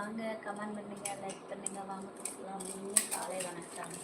வாங்க கமெண்ட் பண்ணுங்கள் லைக் பண்ணுங்கள் வாங்க பேசலாம் அப்படின்னு காலை வணக்கம்.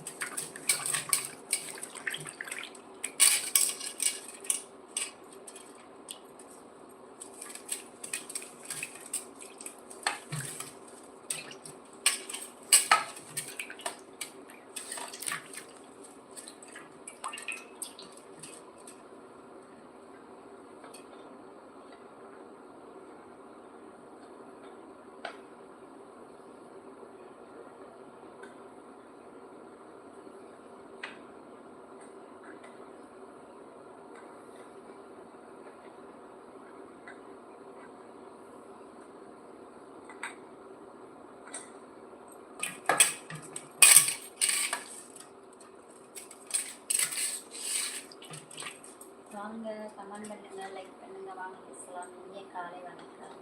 வாங்க கமெண்ட் பண்ணுங்க லைக் பண்ணுங்க வாங்க பேசலாம். நீங்க காலை வணக்கம்.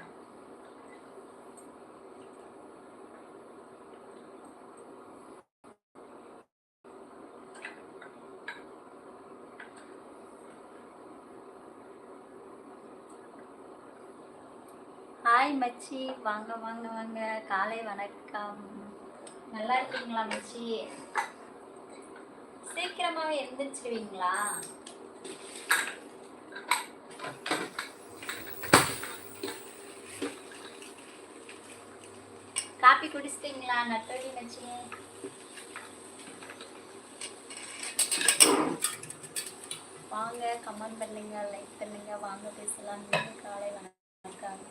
ஹாய் மச்சி. வாங்க வாங்க வாங்க. காலை வணக்கம். நல்லா இருக்கீங்களா மச்சி? சீக்கிரமாவே எந்திரிச்சிருவீங்களா காப்பி குடிச்சிட்டிங்களா? நட்டோடி மச்சி வாங்க கமெண்ட் பண்ணுங்க லைக் பண்ணுங்க. வாங்க பேசலாம். காலை வணக்கம்.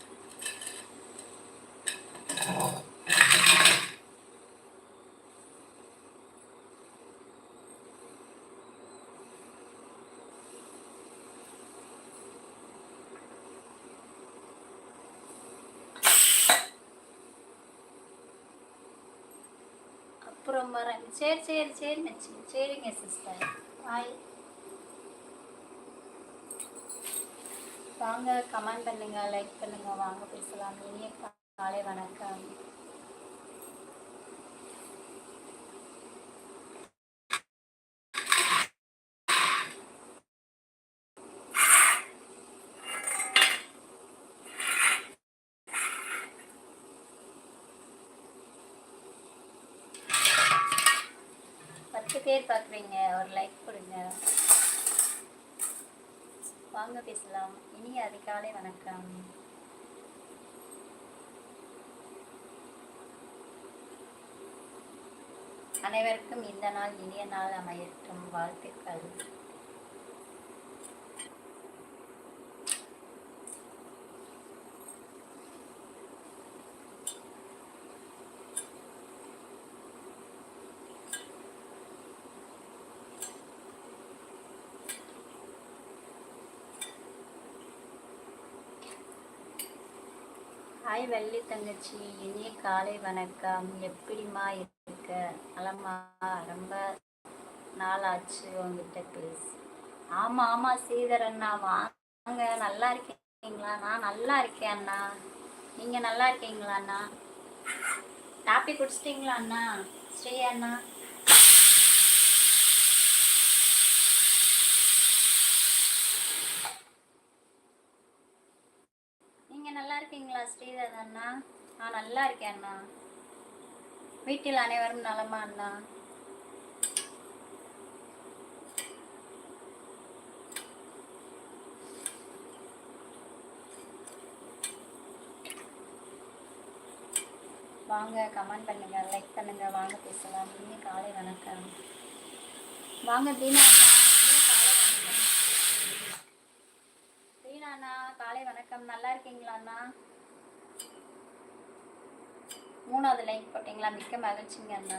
அப்புறம் வரேன். சரி சரி சரி நச்சு சரிங்க சிஸ்டர் பாய் வாங்க கமெண்ட் பண்ணுங்க லைக் பண்ணுங்க. வாங்க பேசலாம். இனிய காலை வணக்கம். பேர் பார்க்குறீங்க ஒரு லைக் கொடுங்க. வாங்க பேசலாம். இனி அதிகாலை வணக்கம். அனைவருக்கும் இந்த நாள் இனிய நாள் அமையட்டும். வாழ்த்துக்கள். ஹாய் வள்ளி தங்கச்சி இனிய காலை வணக்கம். எப்படிம்மா இருக்க? நலமா ரொம்ப நாளாச்சு உங்ககிட்ட பேசி. ஆமாம் ஆமாம் ஸ்ரீதர் அண்ணா வாங்க. நல்லா இருக்கீங்களா? நான் நல்லா இருக்கேன் அண்ணா. நீங்கள் நல்லா இருக்கீங்களா அண்ணா? காப்பி குடிச்சிட்டிங்களா அண்ணா? ஸ்ரீ அண்ணா நீங்க நல்லா இருக்கீங்களா ஸ்ரீதர் அண்ணா. நான் நல்லா இருக்கேன் அண்ணா. வீட்டில் அனைவரும் நலமா அண்ணா? வாங்க கமெண்ட் பண்ணுங்க லைக் பண்ணுங்க வாங்க பேசலாம். இனிய காலை வணக்கம். வாங்க தீனா அண்ணா. இனிய அண்ணா காலை வணக்கம். நல்லா இருக்கீங்களா அண்ணா? மூணாவது லைக் போட்டீங்களா? மிக்க மகிழ்ச்சிங்க அண்ணா.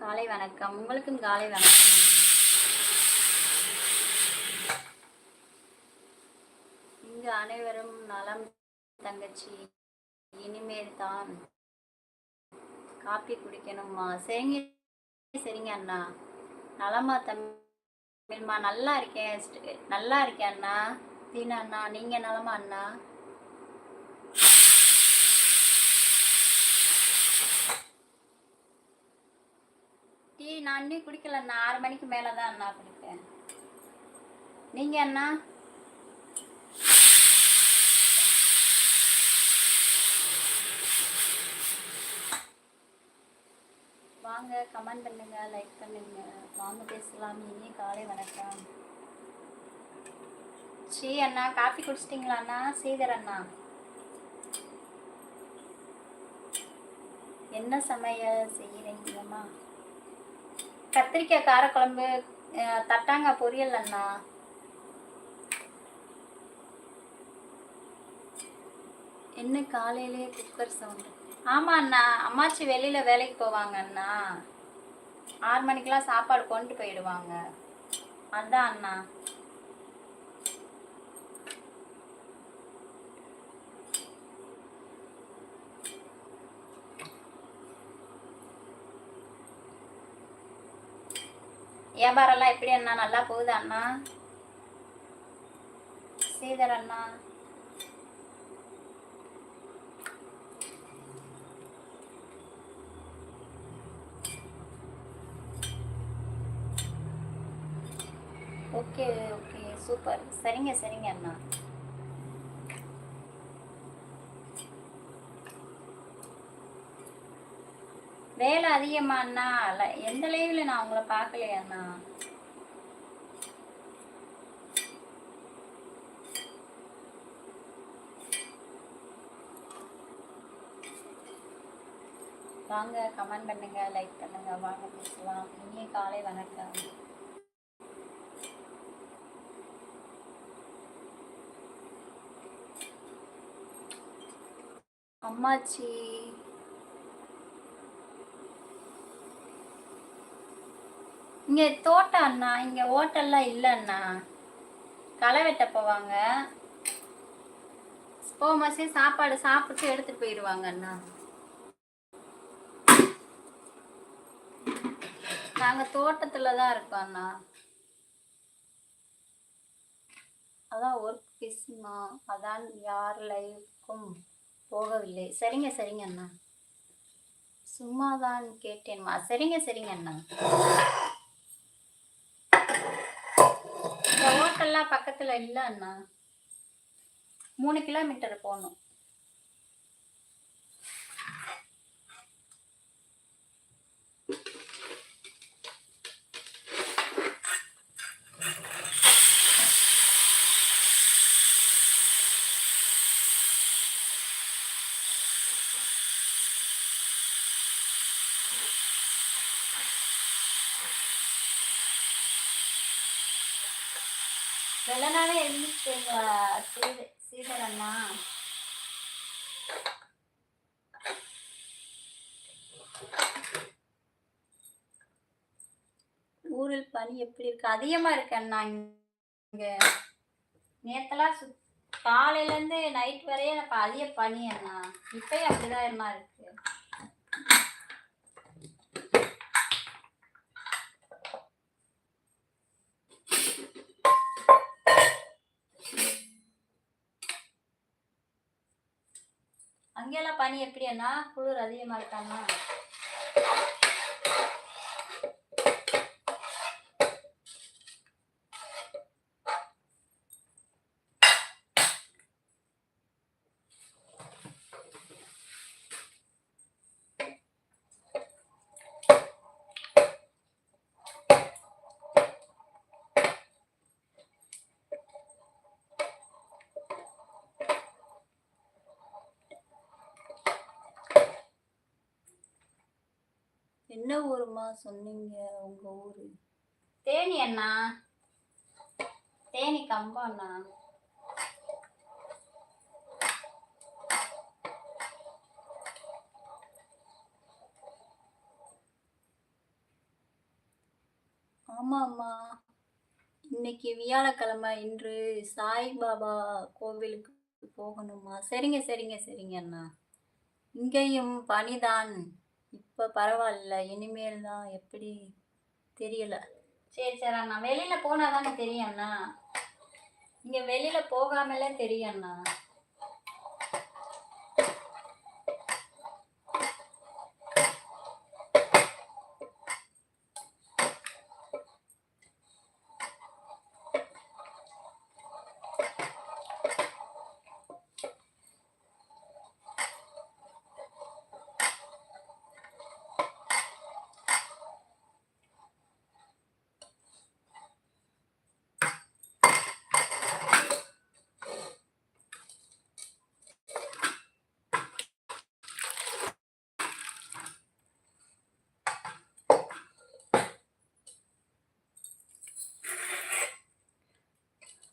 காலை வணக்கம். உங்களுக்கும் காலை வணக்கம். இங்கு அனைவரும் நலம் தங்கச்சி. இனிமேல் தான் காப்பி குடிக்கணுமா? சரிங்க சரிங்க அண்ணா. நலமா தமிழ்மா நல்லா இருக்கேன். நல்லா இருக்கேன் அண்ணா. தீனா அண்ணா நீங்க நலமா அண்ணா? டீ நான் இன்னும் குடிக்கல அண்ணா ஆறு மணிக்கு மேலே தான் அண்ணா குடிப்பேன். நீங்கள் அண்ணா? வாங்க கமெண்ட் பண்ணுங்க லைக் பண்ணுங்க. வாங்க பேசலாம். இனிய காலை வணக்கம். ஸ்ரீ அண்ணா. காஃபி குடிச்சிட்டிங்களா அண்ணா? ஸ்ரீதர் அண்ணா. என்ன சமையல் செய்கிறீங்கம்மா கத்திரிக்காய் காரக்குழம்பு தட்டாங்காய் பொரியல் அண்ணா. என்ன காலையிலே குக்கர் சவுண்டு ஆமாம் அண்ணா அம்மாச்சி வெளியில் வேலைக்கு போவாங்க அண்ணா. ஆறு மணிக்கெலாம் சாப்பாடு கொண்டு போயிடுவாங்க. அதான் அண்ணா. வியாபாரம்லாம் எப்படி அண்ணா? நல்லா போகுது அண்ணா? ஸ்ரீதர் அண்ணா. Okay okay. சூப்பர். சரிங்க சரிங்க அண்ணா. வேலை அதிகமா அண்ணா எந்த லைவ்ல நான் உங்களை பார்க்கலையா அண்ணா? வாங்க கமெண்ட் பண்ணுங்க லைக் பண்ணுங்க வாங்க பேசலாம். இனிய காலை வணக்கம். அம்மாச்சி. இங்க தோட்டம் அண்ணா இங்க ஹோட்டல்லாம் இல்ல அண்ணா. களை வெட்ட போவாங்க. போமாசே சாப்பாடு சாப்பிட்டு எடுத்துட்டு போயிடுவாங்க அண்ணா. நாங்க தோட்டத்துலதான் இருக்கோம் அண்ணா. அதான் ஒர்க் பிஸ்மா அதான் யார் லைஃப்க்கும் போகவில்லை. சரிங்க சரிங்க அண்ணா. சும்மா தான் கேட்டேன்மா சரிங்க சரிங்க அண்ணா. எல்லாம் பக்கத்தில் பக்கத்துல அண்ணா. மூணு கிலோமீட்டர் போகணும். சீத சீதர் அண்ணா ஊரில் பனி எப்படி இருக்கு? அதிகமா இருக்கு அண்ணா இங்க. நேத்தெல்லாம் சுத் காலையில இருந்து நைட் வரையும் அதிக பனி அண்ணா. இப்பயும் அப்படிதான் இருக்கு. அங்கெல்லாம் பனி எப்படி அண்ணா குளிர் அதிகமாக இருக்காண்ணா என்ன ஊருமா சொன்னீங்க உங்க ஊரு? தேனி அண்ணா. தேனி கம்பம் அண்ணா. ஆமாம்மா. இன்னைக்கு வியாழக்கிழமை இன்று சாய்பாபா கோவிலுக்கு போகணுமா சரிங்க சரிங்க சரிங்க அண்ணா. இங்கேயும் பனிதான் இப்போ பரவாயில்ல. இனிமேல் தான் எப்படி தெரியல. சரி சரி அண்ணா. வெளியில போனால் தானே தெரியும் அண்ணா. இங்க வெளியில போகாமலே தெரியும் அண்ணா.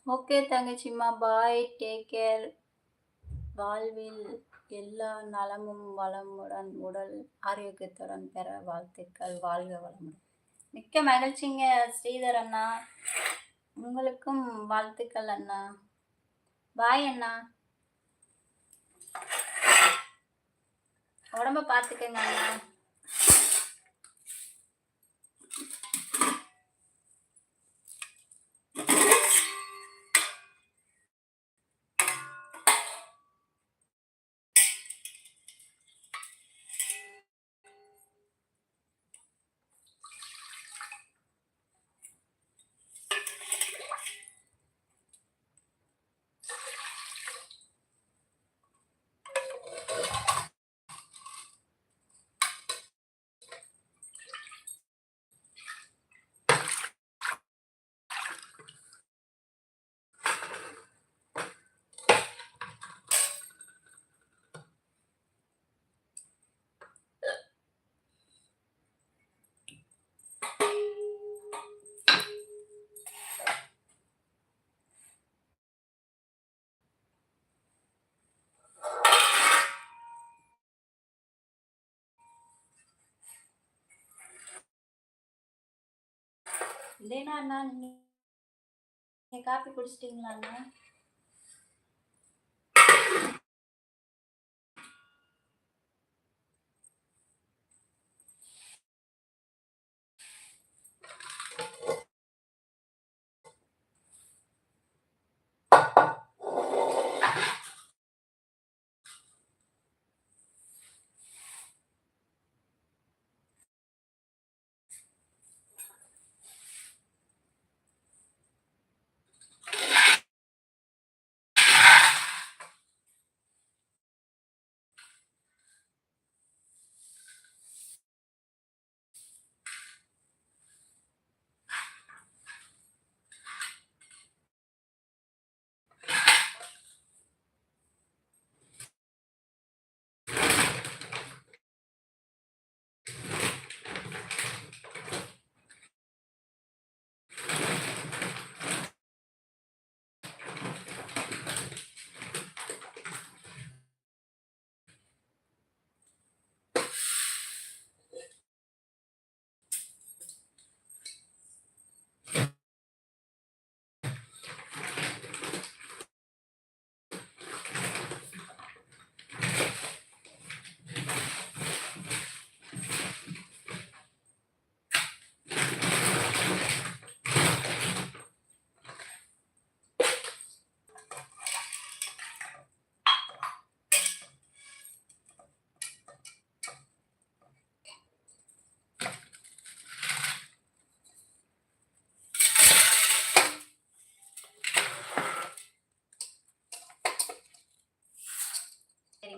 ஓகே தங்கச்சிம்மா. பாய் டேக் கேர் வாழ்வில் எல்லா நலமும் வளமுடன் உடல் ஆரோக்கியத்துடன் பெற வாழ்த்துக்கள். வாழ்க வளமுடன். மிக்க மகிழ்ச்சிங்க ஸ்ரீதர் அண்ணா. உங்களுக்கும் வாழ்த்துக்கள் அண்ணா. பாய் அண்ணா. உடம்ப பார்த்துக்கங்க அண்ணா. இல்லைன்னா அண்ணா நீங்கள் காப்பி குடிச்சிட்டீங்களா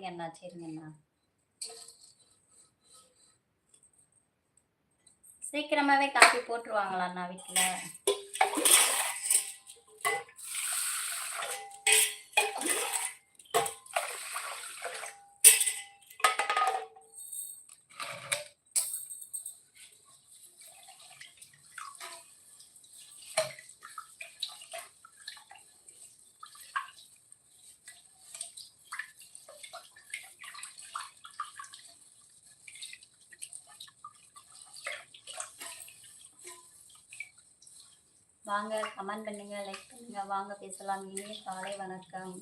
அண்ணா சரிங்க அண்ணா சரிங்க அண்ணா. சீக்கிரமாவே காப்பி போட்டுருவாங்களா அண்ணா வீட்டில் வாங்க கமெண்ட் பண்ணுங்க லைக் பண்ணுங்க வாங்க பேசலாம். இனிய காலை வணக்கம்.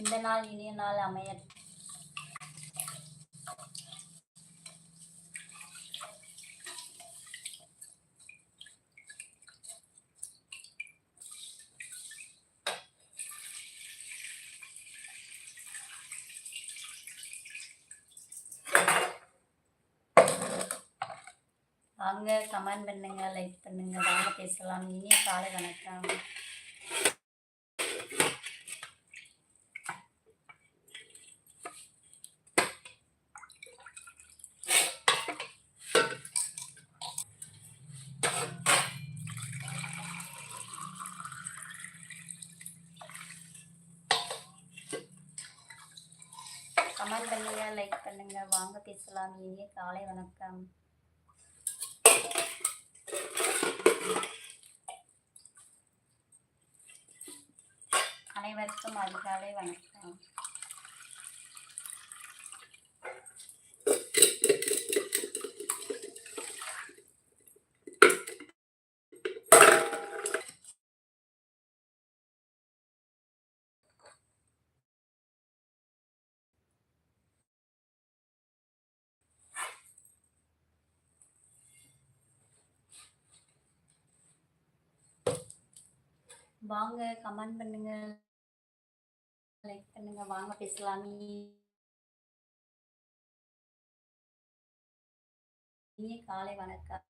இந்த நாள் இனிய நாள் அமைய வாங்க கமெண்ட் பண்ணுங்கள் லைக் பண்ணுங்க வாங்க பேசலாம். இனிய காலை வணக்கம். கமெண்ட் பண்ணுங்க லைக் பண்ணுங்க வாங்க பேசலாம். இனிய காலை வணக்கம். காலை வணக்கம். வாங்க கமெண்ட் பண்ணுங்க. லைக் பண்ணுங்க வாங்க பேசலாமே காலை வணக்கம்